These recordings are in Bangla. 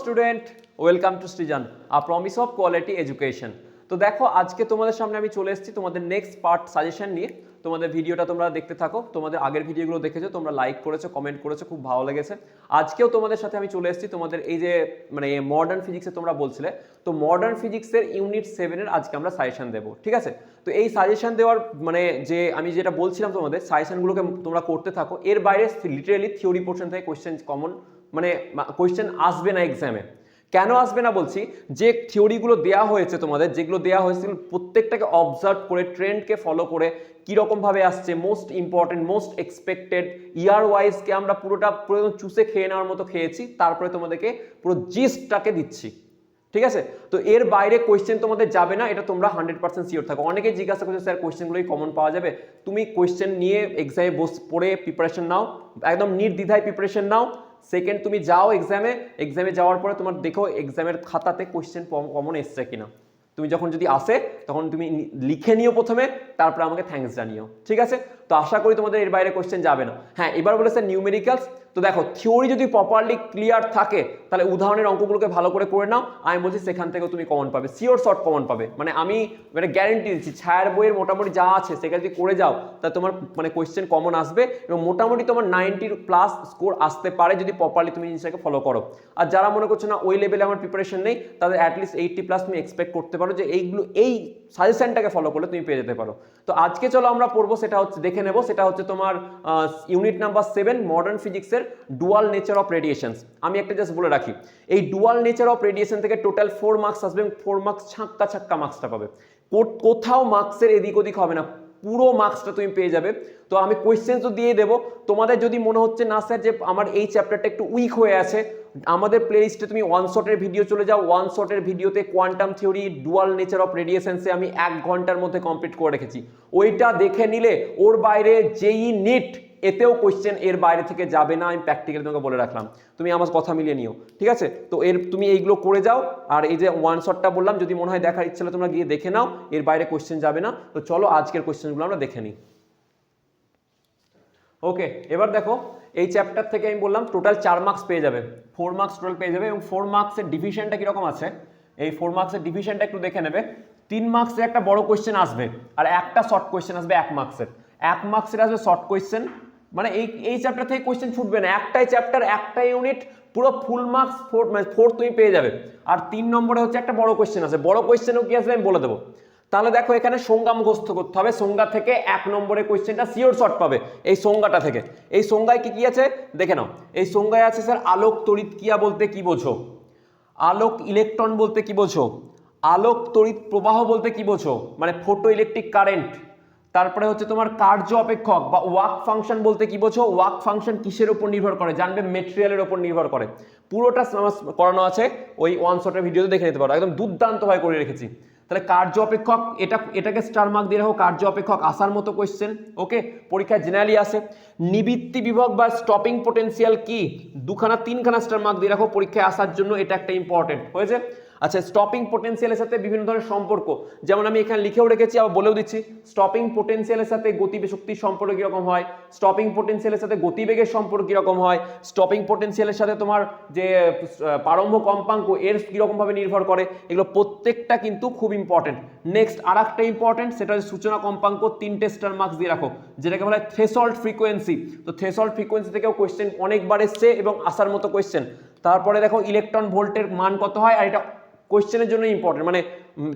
Student welcome to Srijan a promise of quality education তো দেখো, আজকে তোমাদের সামনে আমি চলে এসেছি তোমাদের নেক্সট পার্ট সাজেশন নিয়ে। তোমাদের ভিডিওটা তোমরা দেখতে থাকো, তোমাদের আগের ভিডিওগুলো দেখেছ, তোমরা লাইক করেছ কমেন্ট করেছ, খুব ভালো লেগেছে। আজকেও তোমাদের সাথে আমি চলে এসেছি তোমাদের এই যে মানে মডার্ন ফিজিক্সে তোমরা বলছিলে, তো মডার্ন ফিজিক্সের ইউনিট সেভেনের আজকে আমরা সাজেশন দেবো, ঠিক আছে? তো এই সাজেশন দেওয়ার মানে যে আমি যেটা বলছিলাম তোমাদের সাজেশনগুলোকে তোমরা করতে থাকো। এর বাইরে লিটারেলি থিওরি পোর্শন থেকে কোয়েশ্চেন কমন মানে কোয়েশ্চেন আসবে না এক্সামে কেন আসবে না বলছি, যে থিওরিগুলো দেওয়া হয়েছে তোমাদের, যেগুলো দেওয়া হয়েছে, প্রত্যেকটাকে অবজার্ভ করে ট্রেন্ডকে ফলো করে কীরকমভাবে আসছে most important most expected year ওয়াইজকে আমরা পুরোটা, পুরো চুষে খেয়ে নেওয়ার মতো খেয়েছি, তারপরে তোমাদেরকে পুরো জিস্টটাকে দিচ্ছি। ঠিক আছে? তো এর বাইরে কোয়েশ্চেন তোমাদের যাবে না, এটা তোমরা হান্ড্রেড পার্সেন্ট সিওর থাকো। অনেকে জিজ্ঞাসা করছে, স্যার কোয়েশ্চেনগুলোই কমন পাওয়া যাবে? তুমি কোয়েশ্চেন নিয়ে এক্সামে বস, পড়ে প্রিপারেশন নাও, একদম নির্দ্বিধায় প্রিপারেশন নাও সেকেন্ড তুমি যাও এক্সামে এক্সামে যাওয়ার পরে তোমার দেখো এক্সামের খাতাতে কোয়েশ্চেন কমন এসছে কিনা। তুমি যখন যদি আসে, তখন তুমি লিখে নিও প্রথমে, তারপর আমাকে থ্যাংকস জানিও। ঠিক আছে? তো আশা করি তোমাদের এর বাইরে কোয়েশ্চেন যাবে না। হ্যাঁ এবার বলেছে নিউমেরিক্যালস তো দেখো থিওরি যদি প্রপারলি ক্লিয়ার থাকে, তাহলে উদাহরণের অঙ্কগুলোকে ভালো করে করে নাও। আমি বলছি সেখান থেকেও তুমি কমন পাবে। সিওর শর্ট কমন পাবে। মানে আমি মানে গ্যারেন্টি দিচ্ছি, ছায়ার বইয়ের মোটামুটি যা আছে, সেখানে যদি করে যাও, তা তোমার মানে কোয়েশ্চেন কমন আসবে এবং মোটামুটি তোমার নাইনটির প্লাস স্কোর আসতে পারে যদি প্রপারলি তুমি জিনিসটাকে ফলো করো। আর যারা মনে করছ না, ওই লেভেলে আমার প্রিপারেশন নেই, তাদের অ্যাটলিস্ট এইটটি প্লাস তুমি এক্সপেক্ট করতে পারো যে এইগুলো, এই সাজেশনটাকে ফলো করলে তুমি পেয়ে যেতে পারো। তো আজকে চলো আমরা পড়ব, সেটা হচ্ছে দেখে নেব। সেটা হচ্ছে তোমার ইউনিট নাম্বার সেভেন মডার্ন ফিজিক্সের ডুয়াল নেচার অফ রেডিয়েশনস আমি একটা জাস্ট বলে রাখি, এই ডুয়াল নেচার অফ রেডিয়েশন থেকে টোটাল ফোর মার্কস আসবে ফোর মার্কস ছাক্কা ছাক্কা মার্কসটা পাবে। কোথাও মার্কসের এদিক ওদিক হবে না। পুরো মার্কসটা তুমি পেয়ে যাবে। তো আমি কোয়েশ্চেন তো দিয়ে দেবো। তোমাদের যদি মনে হচ্ছে, না স্যার, যে আমার এই চ্যাপ্টারটা একটু উইক হয়ে আছে, আমাদের প্লে লিস্টে তুমি ওয়ান শটের ভিডিও চলে যাও। ওয়ান শটের ভিডিওতে quantum theory dual nature of রেডিয়েশনসে আমি এক ঘণ্টার মধ্যে কমপ্লিট করে রেখেছি। ওইটা দেখে নিলে ওর বাইরে যেই নিট এতেও কোয়েশ্চেন এর বাইরে থেকে যাবে না, আমি প্র্যাকটিক্যালি তোমাকে বলে রাখলাম। তুমি আমার কথা মিলিয়ে নিও, ঠিক আছে? তো এর, তুমি এইগুলো করে যাও, আর এই যে ওয়ান শটটা বললাম, যদি মনে হয় দেখার ইচ্ছা তোমরা গিয়ে দেখে নাও, এর বাইরে কোয়েশ্চেন যাবে না। তো চলো, আজকের কোয়েশ্চেনগুলো আমরা দেখে নিই। ওকে এবার দেখো, এই চ্যাপ্টার থেকে আমি বললাম টোটাল চার মার্কস পেয়ে যাবে। ফোর মার্কস টোটাল পেয়ে যাবে, এবং ফোর মার্কসের ডিভিশনটা কীরকম আছে? এই ফোর মার্কসের ডিভিশনটা একটু দেখে নেবে। তিন মার্কসের একটা বড় কোয়েশ্চেন আসবে, আর একটা শর্ট কোয়েশ্চেন আসবে এক মার্কসের এক মার্কসের আসবে শর্ট কোয়েশ্চেন মানে এই এই চ্যাপ্টার থেকে কোয়েশ্চেন ছুটবে না। একটাই চ্যাপ্টার একটাই ইউনিট পুরো ফুল মার্কস ফোর মানে ফোর তুমি পেয়ে যাবে। আর তিন নম্বরে হচ্ছে একটা বড় কোয়েশ্চেন আছে। বড় কোয়েশ্চেনও কি আসবে আমি বলে দেবো। তাহলে দেখো এখানে সংজ্ঞা মুখস্থ করতে হবে। সংজ্ঞা থেকে এক নম্বরে কোয়েশ্চেনটা সিওর শর্ট পাবে এই সংজ্ঞাটা থেকে। এই সংজ্ঞায় কি কি আছে? দেখে নাও। এই সংজ্ঞায় আছে স্যার আলোক তড়িৎ ক্রিয়া বলতে কি বোঝো? আলোক ইলেকট্রন বলতে কি বোঝো? আলোক তড়িৎ প্রবাহ বলতে কি বোঝো? মানে ফোটো ইলেকট্রিক কারেন্ট তারপরে হচ্ছে তোমার কার্য অপেক্ষক বা ওয়াক ফাংশন বলতে কি বোঝো? ওয়ার্ক ফাংশন কিসের উপর নির্ভর করে? জানবে মেটেরিয়ালের উপর নির্ভর করে। পুরোটা করানো আছে, ওই ওয়ান শটের ভিডিওতে দেখে নিতে পারো। একদম দুর্দান্ত দুর্দান্তভাবে করে রেখেছি। তাহলে কার্য অপেক্ষক, এটা, এটাকে স্টার মার্ক দিয়ে রাখো, কার্য অপেক্ষক আসার মতো কোয়েশ্চেন ওকে পরীক্ষায় জেনারেলি আসে। নিবৃত্তি বিভব বা স্টপিং পোটেনশিয়াল কি? দুখানা, তিনখানা স্টার মার্ক দিয়ে রাখো পরীক্ষায় আসার জন্য, এটা একটা ইম্পর্টেন্ট হয়েছে? আচ্ছা স্টপিং পোটেন্সিয়ালের সাথে বিভিন্ন ধরনের সম্পর্ক। যেমন আমি এখানে লিখেও রেখেছি, আবার বলেও দিচ্ছি স্টপিং পোটেনশিয়ালের সাথে গতি শক্তির সম্পর্ক কীরকম হয়? স্টপিং পোটেন্সিয়ালের সাথে গতিবেগের সম্পর্ক কীরকম হয়? স্টপিং পোটেনশিয়ালের সাথে তোমার যে প্রারম্ভ কম্পাঙ্ক, এর কীরকমভাবে নির্ভর করে? এগুলো প্রত্যেকটা কিন্তু খুব ইম্পর্টেন্ট নেক্সট আর একটা ইম্পর্টেন্ট সেটা হচ্ছে সূচনা কম্পাঙ্ক তিনটে স্টার মার্কস দিয়ে রাখো, যেটাকে বলা হয় থ্রেসল্ট ফ্রিকোয়েন্সি তো থ্রেসল্ট ফ্রিকোয়েন্সি থেকেও কোয়েশ্চেন অনেকবার এসছে এবং আসার মতো কোয়েশ্চেন তারপরে দেখো ইলেকট্রন ভোল্টের মান কত হয়? আর এটা কোয়েশ্চেনের জন্য ইম্পর্টেন্ট মানে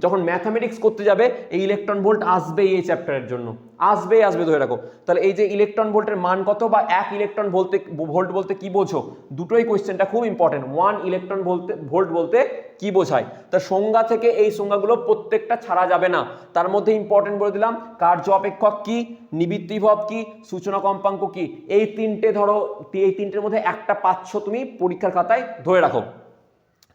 যখন ম্যাথামেটিক্স করতে যাবে, এই ইলেকট্রন ভোল্ট আসবেই এই চ্যাপ্টারের জন্য। আসবেই, আসবে, ধরে রাখো। তাহলে এই যে ইলেকট্রন ভোল্টের মান কত বা এক ইলেকট্রন বলতে ভোল্ট বলতে কি বোঝো? দুটোই কোয়েশ্চেনটা খুব ইম্পর্টেন্ট ওয়ান ইলেকট্রন বলতে ভোল্ট বলতে কি বোঝায়? তা সংজ্ঞা থেকে এই সংজ্ঞাগুলো প্রত্যেকটা ছাড়া যাবে না। তার মধ্যে ইম্পর্টেন্ট বলে দিলাম, কার্য অপেক্ষক কি? নিবৃত্তিভব কি? সূচনা কম্পাঙ্ক কি? এই তিনটে ধরো, এই তিনটের মধ্যে একটা পাচ্ছ তুমি পরীক্ষার খাতায়, ধরে রাখো।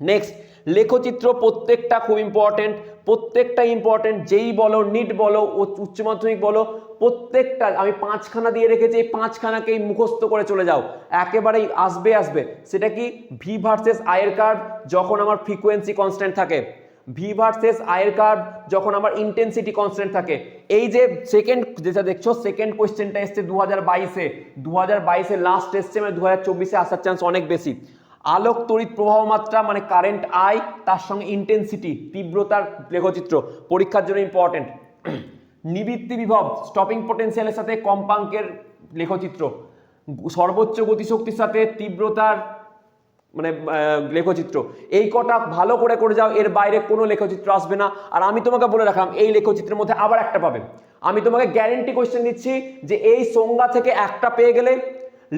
নেক্সট লেখচিত্র প্রত্যেকটা খুব ইম্পর্টেন্ট প্রত্যেকটা ইম্পর্টেন্ট যেই বলো নিট বলো উচ্চ মাধ্যমিক বলো, প্রত্যেকটা, আমি পাঁচখানা দিয়ে রেখেছি, এই পাঁচখানাকেই মুখস্থ করে চলে যাও। একেবারেই আসবে আসবে। সেটা কি? ভি ভার্সেস আয়ের কার্ভ যখন আমার ফ্রিকোয়েন্সি কনস্ট্যান্ট থাকে। ভি ভার্সেস আয়ের কার্ভ যখন আমার ইন্টেন্সিটি কনস্ট্যান্ট থাকে। এই যে সেকেন্ড যেটা দেখছ সেকেন্ড কোয়েশ্চেনটা এসছে দু হাজার বাইশে। দু হাজার বাইশে লাস্ট এসছে মানে দু হাজার চব্বিশে আসার চান্স অনেক বেশি। আলোক তড়িৎ প্রবাহ মাত্রা মানে কারেন্ট আই তার সঙ্গে ইন্টেন্সিটি তীব্রতার লেখচিত্র পরীক্ষার জন্য ইম্পর্টেন্ট নিবৃত্তি বিভব স্টপিং পটেনশিয়ালের সাথে কম্পাঙ্কের লেখচিত্র। সর্বোচ্চ গতিশক্তির সাথে তীব্রতার মানে লেখচিত্র। এই কটা ভালো করে করে যাও, এর বাইরে কোনো লেখচিত্র আসবে না। আর আমি তোমাকে বলে রাখলাম, এই লেখচিত্রের মধ্যে আবার একটা পাবে। আমি তোমাকে গ্যারেন্টি কোয়েশ্চেন দিচ্ছি যে এই সংজ্ঞা থেকে একটা পেয়ে গেলে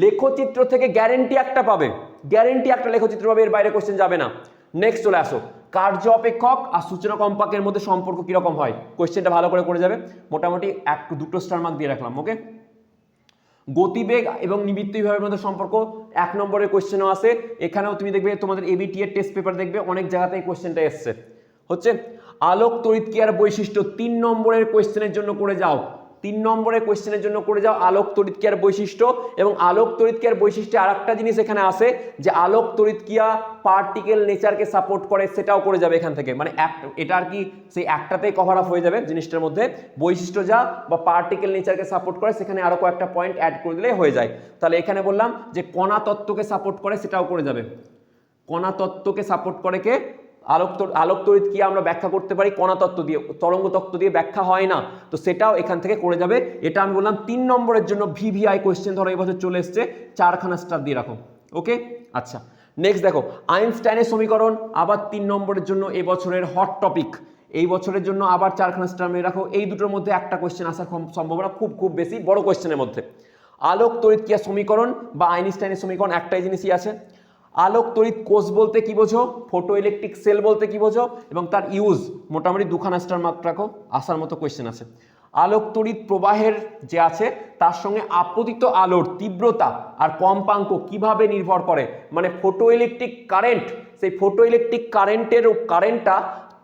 লেখচিত্র থেকে গ্যারেন্টি একটা পাবে। গ্যারেন্টি একটা লেখচিত্র পাবে এর বাইরে কোশ্চেন যাবে না। নেক্সট চলে আসো। কার্য অপেক্ষক আর সূচনা কম্পাকের মধ্যে সম্পর্ক কীরকম হয়? কোয়েশ্চেনটা ভালো করে করে যাবে। মোটামুটি এক দুটো স্টার মার্ক দিয়ে রাখলাম ওকে গতিবেগ এবং নিবৃত্তি বিভাগের মধ্যে সম্পর্ক, এক নম্বরের কোয়েশ্চেনও আছে। এখানেও তুমি দেখবে তোমাদের এবিটি এর টেস্ট পেপার দেখবে, অনেক জায়গাতেই কোয়েশ্চেনটা এসছে। হচ্ছে, আলোক তড়িৎ ক্রিয়ার বৈশিষ্ট্য তিন নম্বরের কোয়েশ্চেনের জন্য করে যাও। তিন নম্বরের কোয়েশ্চেনের জন্য করে যাও আলোক তড়িৎ ক্রিয়ার বৈশিষ্ট্য এবং আলোক তড়িৎ ক্রিয়ার বৈশিষ্ট্যে আর একটা জিনিস এখানে আসে যে আলোক তড়িৎক্রিয়া পার্টিকেল নেচারকে সাপোর্ট করে, সেটাও করে যাবে এখান থেকে। মানে এটা আর কি সেই একটাতেই কভার আপ হয়ে যাবে জিনিসটার মধ্যে। বৈশিষ্ট্য যা বা পার্টিকেল নেচারকে সাপোর্ট করে, সেখানে আরও কয়েকটা পয়েন্ট অ্যাড করে দিলে হয়ে যায়। তাহলে এখানে বললাম যে কণা তত্ত্বকে সাপোর্ট করে, সেটাও করে যাবে। কণা তত্ত্বকে সাপোর্ট করে কে? আলোক আলোক তড়িৎ কি আমরা ব্যাখ্যা করতে পারি? কণা তত্ত্ব দিয়ে তরঙ্গ তত্ত্ব দিয়ে ব্যাখ্যা হয় না। তো সেটাও এখান থেকে করে যাবে। এটা আমি বললাম তিন নম্বরের জন্য ভিভিআই কোয়েশ্চেন ধরো এবছর চলে এসছে। চারখানা স্টার দিয়ে রাখো। ওকে আচ্ছা। নেক্সট দেখো, আইনস্টাইনের সমীকরণ আবার তিন নম্বরের জন্য এবছরের হট টপিক এই বছরের জন্য আবার চারখানা স্টার মেরে রাখো। এই দুটোর মধ্যে একটা কোয়েশ্চেন আসার সম্ভাবনা খুব খুব বেশি। বড় কোয়েশ্চেনের মধ্যে। আলোক তড়িৎ ক্রিয়া সমীকরণ বা আইনস্টাইনের সমীকরণ একটাই জিনিসই আছে। আলোক তড়িৎ কোষ বলতে কি বোঝো? ফোটো ইলেকট্রিক সেল বলতে কি বোঝো? এবং তার ইউজ মোটামুটি দুখানা স্টার মাত্র রাখো, আসার মতো কোয়েশ্চেন আছে। আলোক তড়িৎ প্রবাহের যে আছে, তার সঙ্গে আপতিত আলোর তীব্রতা আর কম্পাঙ্ক কীভাবে নির্ভর করে? মানে ফোটো ইলেকট্রিক কারেন্ট সেই ফোটো ইলেকট্রিক কারেন্টের কারেন্টটা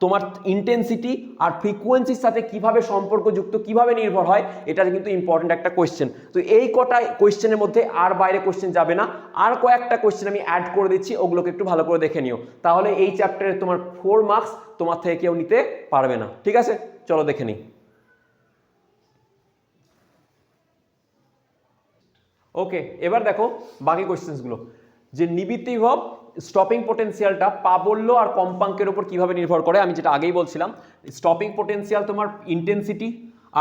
তোমার ইন্টেন্সিটি আর ফ্রিকোয়েন্সির সাথে কীভাবে সম্পর্কযুক্ত, কীভাবে নির্ভর হয় এটা কিন্তু ইম্পর্টেন্ট একটা কোয়েশ্চেন তো এই কটা কোয়েশ্চেনের মধ্যে আর বাইরে কোয়েশ্চেন যাবে না। আর কয়েকটা কোয়েশ্চেন আমি অ্যাড করে দিচ্ছি, ওগুলোকে একটু ভালো করে দেখে নিও। তাহলে এই চ্যাপ্টারে তোমার ফোর মার্কস তোমার থেকে কেউ নিতে পারবে না। ঠিক আছে? চলো দেখে নিই। ওকে এবার দেখো বাকি কোয়েশ্চেন্সগুলো যে নিবৃত্তি বিভব স্টপিং পোটেনশিয়ালটা প্রাবল্য আর কম্পাঙ্কের উপর কীভাবে নির্ভর করে, আমি যেটা আগেই বলছিলাম। স্টপিং পোটেনশিয়াল তোমার ইন্টেন্সিটি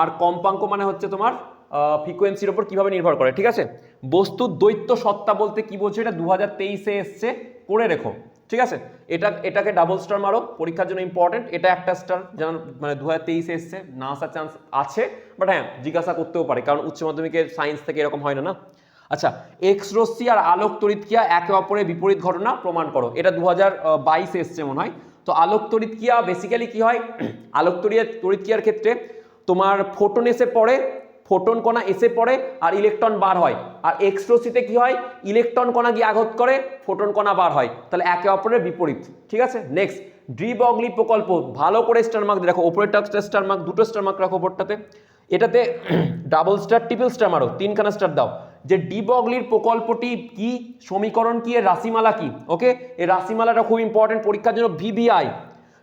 আর কম্পাঙ্ক মানে হচ্ছে তোমার ফ্রিকোয়েন্সির উপর কীভাবে নির্ভর করে, ঠিক আছে? বস্তুর দ্বৈত সত্তা বলতে কি বলছে এটা দু হাজার তেইশে এসছে, করে রেখো, ঠিক আছে? এটা, এটাকে ডাবল স্টার মারো, পরীক্ষার জন্য ইম্পর্টেন্ট এটা একটা স্টার যেমন মানে দু হাজার তেইশে এসছে না আসার চান্স আছে বাট হ্যাঁ জিজ্ঞাসা করতেও পারে, কারণ উচ্চ মাধ্যমিকের সায়েন্স থেকে এরকম হয় না না? আচ্ছা এক্স রশ্মি আর আলোক তড়িৎ একে অপরের বিপরীত ঘটনা প্রমাণ করো। এটা দু হাজার বাইশে এসছে মনে হয়। তো আলোক তড়িৎ বেসিক্যালি কি হয়? আলোক তড়িৎ ক্রিয়ার ক্ষেত্রে তোমার ফোটন এসে পড়ে ফোটন কণা এসে পড়ে আর ইলেকট্রন বার হয়। আর এক্স রশ্মিতে কি হয়? ইলেকট্রন কণা গিয়ে আঘাত করে ফোটন কণা বার হয়। তাহলে একে অপরের বিপরীত। ঠিক আছে? নেক্সট ড্রিবগলি প্রকল্প। ভালো করে স্টার মার্ক দেখো। ওপরেরটা স্টার মার্ক দুটো স্টার মার্ক রাখো ওপরটাতে। এটাতে ডাবল স্টার ট্রিপল স্টার মারো। তিনখানা স্টার দাও। যে ডিবগলির প্রকল্পটি কি? সমীকরণ কি? এর রাশিমালা কি? ওকে এই রাশিমালাটা খুব ইম্পর্টেন্ট পরীক্ষার জন্য ভিবিআই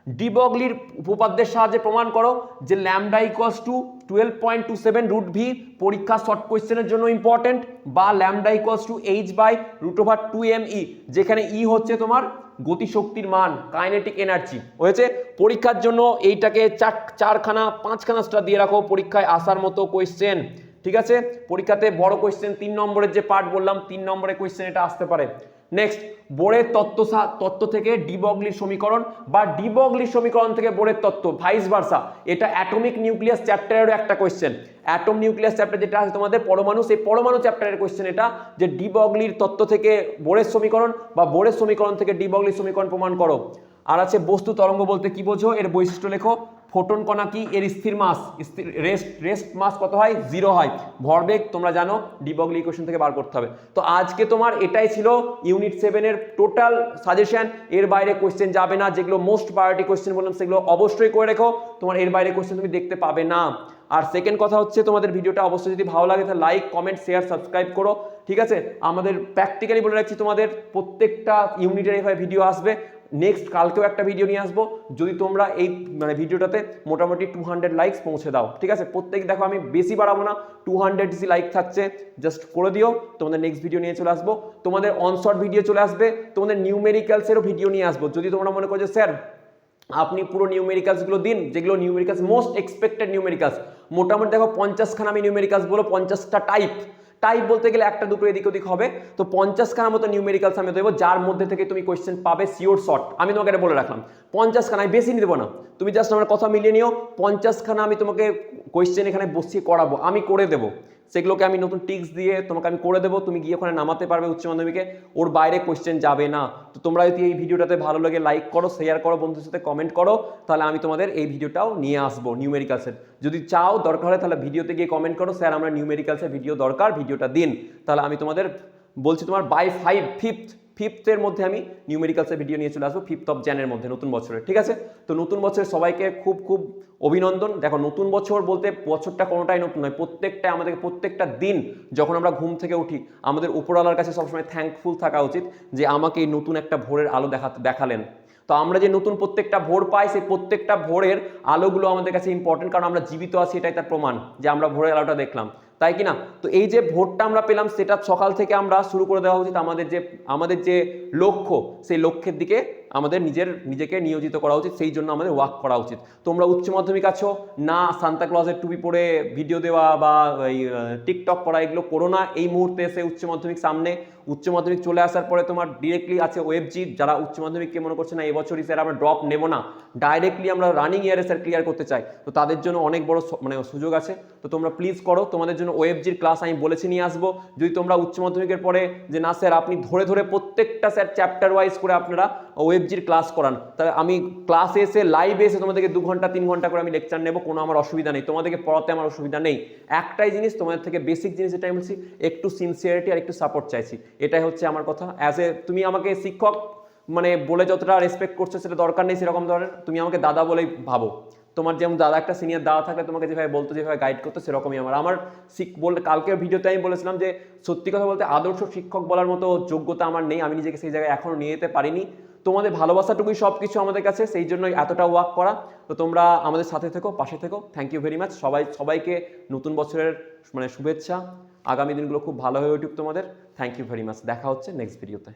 ডিবগলির উপপাদ্যের সাহায্যে প্রমাণ করো যে lambda equals to twelve point two seven root V পরীক্ষা শর্ট কোয়েশ্চেনের জন্য ইম্পর্টেন্ট বা lambda equals to H by root over two M E যেখানে ই হচ্ছে তোমার গতিশক্তির মান কাইনেটিক এনার্জি হয়েছে? পরীক্ষার জন্য এইটাকে চার, চারখানা, পাঁচখানা স্টার দিয়ে রাখো পরীক্ষায় আসার মতো কোয়েশ্চেন ঠিক আছে? পরীক্ষাতে বড় কোয়েশ্চেন তিন নম্বরের যে পার্ট বললাম, তিন নম্বরের কোয়েশ্চেন এটা আসতে পারে। নেক্সট বোরের তত্ত্ব তত্ত্ব থেকে ডিবগলির সমীকরণ বা ডিবগলির সমীকরণ থেকে বোরের তত্ত্ব ভাইস ভার্সা এটা অ্যাটমিক নিউক্লিয়াস চ্যাপ্টারেরও একটা কোয়েশ্চেন অ্যাটম নিউক্লিয়াস চ্যাপ্টার যেটা আছে তোমাদের, পরমাণু, সেই পরমাণু চ্যাপ্টারের কোয়েশ্চেন এটা, যে ডিবগলির তত্ত্ব থেকে বোরের সমীকরণ বা বোরের সমীকরণ থেকে ডিবগলির সমীকরণ প্রমাণ করো। আর আছে বস্তু তরঙ্গ বলতে কি বোঝো? এর বৈশিষ্ট্য লেখো। ফোটন কণা কি? এর স্থির মাস। রেস্ট রেস্ট মাস কত হয়? জিরো হয়। ভরবেগ, তোমরা জানো ডিবগলি ইকুয়েশন থেকে বার করতে হবে। তো আজকে তোমার এটাই ছিল ইউনিট সেভেনের টোটাল সাজেশন এর বাইরে কোয়েশ্চেন যাবে না, যেগুলো মোস্ট প্রায়োরিটি কোয়েশ্চেন বললাম, সেগুলো অবশ্যই করে রেখো। তোমার এর বাইরে কোয়েশ্চেন তুমি দেখতে পাবে না। আর সেকেন্ড কথা হচ্ছে, তোমাদের ভিডিওটা অবশ্যই যদি ভালো লাগে, তাহলে লাইক কমেন্ট শেয়ার সাবস্ক্রাইব করো। ঠিক আছে? আমাদের প্র্যাকটিক্যালি বলে রাখছি, তোমাদের প্রত্যেকটা ইউনিটের এভাবে ভিডিও আসবে। নেক্সট কালকেও একটা ভিডিও নিয়ে আসব। যদি তোমরা এই মানে ভিডিওটাতে মোটামুটি টু হান্ড্রেড লাইকস পৌঁছে দাও, ঠিক আছে? প্রত্যেক, দেখো, আমি বেশি বাড়াবো না টু হান্ড্রেড ডিসি লাইক থাকছে জাস্ট করে দিও। তোমাদের নেক্সট ভিডিও নিয়ে চলে আসব। তোমাদের অনশর্ট ভিডিও চলে আসবে, তোমাদের নিউমেরিক্যালসেরও ভিডিও নিয়ে আসব। যদি তোমরা মনে করো যে, স্যার, আপনি পুরো নিউমেরিক্যালসগুলো দিন, যেগুলো নিউমেরিক্যালস মোস্ট এক্সপেক্টেড নিউমেরিক্যালস মোটামুটি, দেখো, পঞ্চাশখানা আমি নিউমেরিক্যালস বলো, পঞ্চাশটা টাইপ টাইপ বলতে গেলে একটা দুটো এদিক ওদিক হবে। তো পঞ্চাশখানা মতো নিউমেরিক্যাল আমি দেবো যার মধ্যে থেকে তুমি কোয়েশ্চেন পাবে সিওর শর্ট আমি তোমাকে এটা বলে রাখলাম। পঞ্চাশখানা আমি বেশি দেবো না। তুমি জাস্ট আমার কথা মিলিয়ে নিও। পঞ্চাশখানা আমি তোমাকে কোয়েশ্চেন এখানে বসিয়ে করাবো। আমি করে দেবো। সেগুলোকে আমি নতুন টিক্স দিয়ে তোমাকে আমি করে দেবো, তুমি গিয়ে ওখানে নামাতে পারবে উচ্চ মাধ্যমিকে। ওর বাইরে কোয়েশ্চেন যাবে না। তো তোমরা যদি এই ভিডিওটাতে ভালো লাগে লাইক করো শেয়ার করো বন্ধুর সাথে কমেন্ট করো, তাহলে আমি তোমাদের এই ভিডিওটাও নিয়ে আসব নিউমেরিক্যালসের যদি চাও দরকার হয়, তাহলে ভিডিওতে গিয়ে কমেন্ট করো স্যার আমরা নিউমেরিক্যালসের ভিডিও দরকার, ভিডিওটা দিন। তাহলে আমি তোমাদের বলছি তোমার বাই ফাইভ ফিফথ ফিফথের মধ্যে আমি নিউমেরিক্যালসের ভিডিও নিয়ে চলে আসব ফিফথ অফ জ্যানের মধ্যে, নতুন বছরে ঠিক আছে? তো নতুন বছরে সবাইকে খুব খুব অভিনন্দন। দেখো, নতুন বছর বলতে বছরটা কোনোটাই নতুন নয় প্রত্যেকটা আমাদের প্রত্যেকটা দিন যখন আমরা ঘুম থেকে উঠি, আমাদের উপরওয়ালার কাছে সবসময় থ্যাঙ্কফুল থাকা উচিত যে আমাকে এই নতুন একটা ভোরের আলো দেখা, দেখালেন। তো আমরা যে নতুন প্রত্যেকটা ভোর পাই, সেই প্রত্যেকটা ভোরের আলোগুলো আমাদের কাছে ইম্পর্টেন্ট কারণ আমরা জীবিত আছি, এটাই তার প্রমাণ যে আমরা ভোরের আলোটা দেখলাম। তাই কি না তো এই যে ভোটটা আমরা পেলাম, সেটা সকাল থেকে আমরা শুরু করে দেওয়া উচিত আমাদের যে আমাদের যে লক্ষ্য, সেই লক্ষ্যের দিকে আমাদের নিজের, নিজেকে নিয়োজিত করা উচিত, সেই জন্য আমাদের ওয়াক করা উচিত। তোমরা উচ্চ মাধ্যমিক আছো, না সান্তা ক্লজের টুপি পরে ভিডিও দেওয়া বা এই টিকটক করা, এগুলো করো না। এই মুহূর্তে এসে উচ্চ মাধ্যমিক সামনে, উচ্চ মাধ্যমিক চলে আসার পরে তোমার ডিরেক্টলি আছে ওয়েবজি যারা উচ্চ মাধ্যমিককে মনে করছে না, এবছরই স্যার আমরা ড্রপ নেব না। ডাইরেক্টলি আমরা রানিং ইয়ারে স্যার ক্লিয়ার করতে চাই। তো তাদের জন্য অনেক বড় মানে সুযোগ আছে। তো তোমরা প্লিজ করো, তোমাদের জন্য ওয়েবজির ক্লাস আমি বলেছি নিয়ে আসব। যদি তোমরা উচ্চ মাধ্যমিকের পরে যে না স্যার আপনি ধরে ধরে প্রত্যেকটা স্যার চ্যাপ্টার ওয়াইজ করে আপনারা ওয়েবজির ক্লাস করান। তাহলে আমি ক্লাসে এসে লাইভে এসে তোমাদেরকে দু ঘণ্টা, তিন ঘণ্টা করে আমি লেকচার নেব, কোনো আমার অসুবিধা নেই। তোমাদেরকে পড়াতে আমার অসুবিধা নেই। একটাই জিনিস তোমাদের থেকে বেসিক জিনিস যেটা আমি বলছি, একটু সিনসিয়ারিটি আর একটু সাপোর্ট চাইছি। এটাই হচ্ছে আমার কথা। অ্যাজ এ তুমি আমাকে শিক্ষক মানে বলে যতটা রেসপেক্ট করছ সেটা দরকার নেই সেরকম ধরনের, তুমি আমাকে দাদা বলেই ভাবো। তোমার যেমন দাদা একটা সিনিয়র দাদা থাকলে তোমাকে যেভাবে বলতো, যেভাবে গাইড করতো, সেরকমই আমার। আমার শিখ বলতে কালকের ভিডিওতে আমি বলেছিলাম যে, সত্যি কথা বলতে আদর্শ শিক্ষক বলার মতো যোগ্যতা আমার নেই। আমি নিজেকে সেই জায়গায় এখনও নিয়ে যেতে পারিনি। তোমাদের ভালোবাসাটুকুই সব কিছু আমাদের কাছে, সেই জন্যই এতটা ওয়াক করা। তো তোমরা আমাদের সাথে থেকো, পাশে থেকো। থ্যাংক ইউ ভেরি মাচ সবাই, সবাইকে নতুন বছরের মানে শুভেচ্ছা। আগামী দিনগুলো খুব ভালো হয়ে উঠুক তোমাদের। থ্যাংক ইউ ভেরি মাচ দেখা হচ্ছে নেক্সট ভিডিওতে